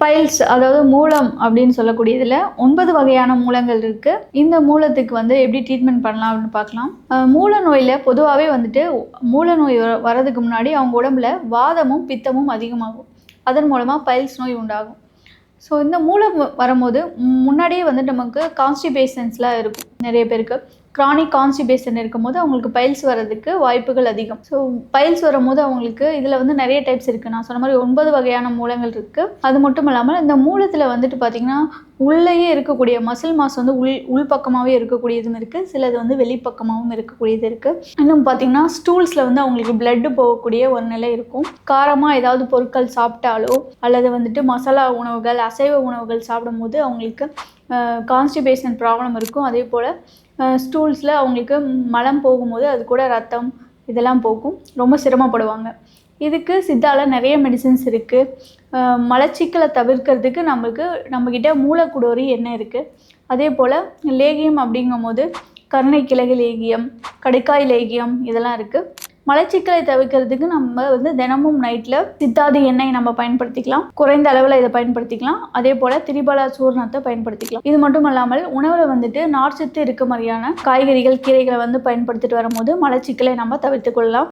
Files அதாவது மூலம் அப்படின்னு சொல்லக்கூடியதில் ஒன்பது வகையான மூலங்கள் இருக்குது இந்த மூலத்துக்கு வந்து எப்படி ட்ரீட்மெண்ட் பண்ணலாம் அப்படின்னு பார்க்கலாம். மூல நோயில் பொதுவாகவே வந்துட்டு மூல நோய் வர- வரதுக்கு முன்னாடி அவங்க உடம்புல வாதமும் பித்தமும் அதிகமாகும். அதன் மூலமாக பைல்ஸ் நோய் உண்டாகும். ஸோ இந்த மூலம் வரும்போது முன்னாடியே வந்து நமக்கு கான்ஸ்டிபேஷன்ஸ்லாம் இருக்கும். நிறைய பேருக்கு. க்ரானிக் கான்ஸ்டிபேஷன் இருக்கும்போது அவங்களுக்கு பைல்ஸ் வர்றதுக்கு வாய்ப்புகள் அதிகம். ஸோ பைல்ஸ் வரும்போது அவங்களுக்கு இதில் வந்து நிறைய டைப்ஸ் இருக்குது நான் சொன்ன மாதிரி ஒன்பது வகையான மூலங்கள் இருக்குது அது மட்டும் இல்லாமல் இந்த மூலத்தில் வந்துட்டு பார்த்திங்கன்னா உள்ளேயே இருக்கக்கூடிய மசில் மாஸ் வந்து உள் உள்பக்கமாகவே இருக்கக்கூடியதும் இருக்குது சிலது வந்து வெளிப்பக்கமாகவும் இருக்கக்கூடியது இருக்குது இன்னும் பார்த்திங்கன்னா ஸ்டூல்ஸில் வந்து அவங்களுக்கு பிளட்டு போகக்கூடிய ஒரு நிலை இருக்கும். காரமாக ஏதாவது பொருட்கள் சாப்பிட்டாலோ அல்லது வந்துட்டு மசாலா உணவுகள் அசைவ உணவுகள் சாப்பிடும்போது அவங்களுக்கு கான்ஸ்டிபேஷன் ப்ராப்ளம் இருக்கும். அதே போல் ஸ்டூல்ஸில் அவங்களுக்கு மலம் போகும்போது அது கூட ரத்தம் இதெல்லாம் போகும். ரொம்ப சிரமப்படுவாங்க. இதுக்கு சித்தால நிறைய மெடிசின்ஸ் இருக்குது மலச்சிக்கலை தவிர்க்கிறதுக்கு நம்மளுக்கு நம்மக்கிட்ட மூலக்குடோரி எண்ணெய் இருக்குது அதே போல் லேகியம் அப்படிங்கும்போது கருணை கிழகு லேகியம் கடுக்காய் லேகியம் இதெல்லாம் இருக்குது மலச்சிக்கலை தவிர்க்கிறதுக்கு நம்ம வந்து தினமும் நைட்டில் சித்தாதி எண்ணெய் நம்ம பயன்படுத்திக்கலாம். குறைந்த அளவில் இதை பயன்படுத்திக்கலாம். அதே போல் திரிபலா சூர்ணத்தை பயன்படுத்திக்கலாம். இது மட்டும் இல்லாமல் உணவில் வந்துட்டு நார்ச்சத்து இருக்க மாதிரியான காய்கறிகள் கீரைகளை வந்து பயன்படுத்திட்டு வரும்போது மலச்சிக்கலை நம்ம தவிர்த்து கொள்ளலாம்.